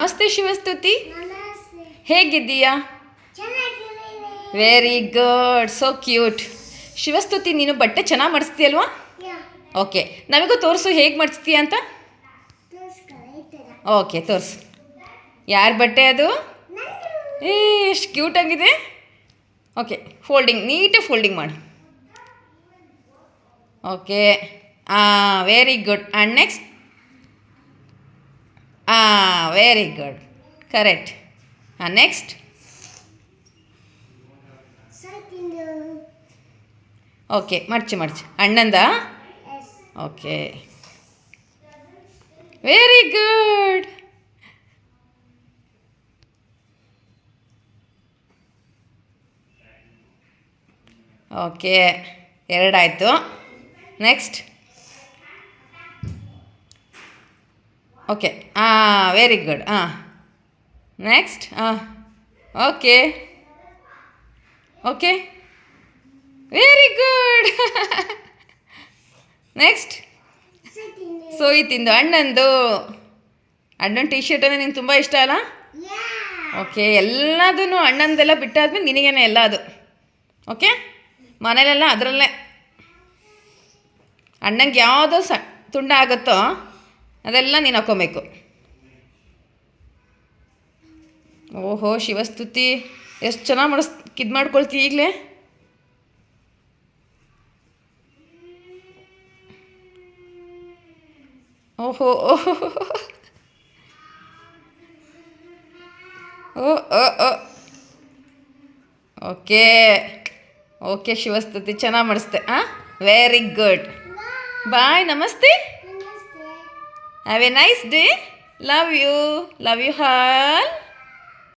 ನಮಸ್ತೆ ಶಿವಸ್ತುತಿ. ಹೇಗಿದ್ದೀಯಾ? Very good so cute Shivastuti ನೀನು ಬಟ್ಟೆ ಚೆನ್ನಾಗಿ ಮಾಡಿಸ್ತೀಯಲ್ವಾ? ಅಲ್ವಾ ಓಕೆ ನಮಗೂ ತೋರಿಸು ಹೇಗೆ ಮಾಡಿಸ್ತೀಯ ಅಂತ? ಓಕೆ ತೋರಿಸು. ಯಾರ ಬಟ್ಟೆ ಅದು? ಏ ಎಷ್ಟು ಕ್ಯೂಟ್ ಆಗಿದೆ. ಓಕೆ ಫೋಲ್ಡಿಂಗ್ ನೀಟಾಗಿ ಫೋಲ್ಡಿಂಗ್ ಮಾಡಿ. ಓಕೆ ಹಾಂ ವೆರಿ ಗುಡ್ ಆ್ಯಂಡ್ ನೆಕ್ಸ್ಟ್ ಹಾಂ ವೆರಿ ಗುಡ್ ಕರೆಕ್ಟ್ ಹಾಂ ನೆಕ್ಸ್ಟ್ ಓಕೆ ಮಡ್ಚು ಮಡ್ಚು. ಅಣ್ಣಂದ? ಓಕೆ ವೆರಿ ಗುಡ್ ಓಕೆ ಎರಡಾಯಿತು. ನೆಕ್ಸ್ಟ್ ಓಕೆ ಹಾಂ ವೆರಿ ಗುಡ್ ಹಾಂ ನೆಕ್ಸ್ಟ್ ಹಾಂ okay okay very good next ಸೋಯಿ ಸೊ ಈ ತಿಂದು ಅಣ್ಣಂದು ಅಣ್ಣನ ಟಿ ಶರ್ಟ್ ಅಂದರೆ ನಿಂಗೆ ತುಂಬ ಇಷ್ಟ ಅಲ್ಲ? ಓಕೆ ಎಲ್ಲದೂ ಅಣ್ಣಂದೆಲ್ಲ ಬಿಟ್ಟಾದ್ಮೇಲೆ ನಿನಗೇನೆ ಎಲ್ಲ ಅದು ಓಕೆ ಮನೇಲೆಲ್ಲ ಅದರಲ್ಲೇ. ಅಣ್ಣಂಗೆ ಯಾವುದೋ ಸ ತುಂಡ ಆಗುತ್ತೋ ಅದೆಲ್ಲ ನೀನು ಹಾಕ್ಕೊಬೇಕು ಓಹೋ, ಶಿವಸ್ತುತಿ, ಎಷ್ಟು ಚೆನ್ನಾಗಿ ಮಾಡಿಸ್, ಇದು ಮಾಡ್ಕೊಳ್ತಿ ಈಗಲೇ? ಓಹೋ ಓಹೋ ಓ ಓಕೆ. ಓಕೆ, ಶಿವಸ್ತುತಿ, ಚೆನ್ನಾಗಿ ಮಾಡಿಸ್ತೆ ಹಾಂ ವೆರಿ ಗುಡ್ ಬಾಯ್ ನಮಸ್ತೆ. Have a nice day. Love you. Love you all.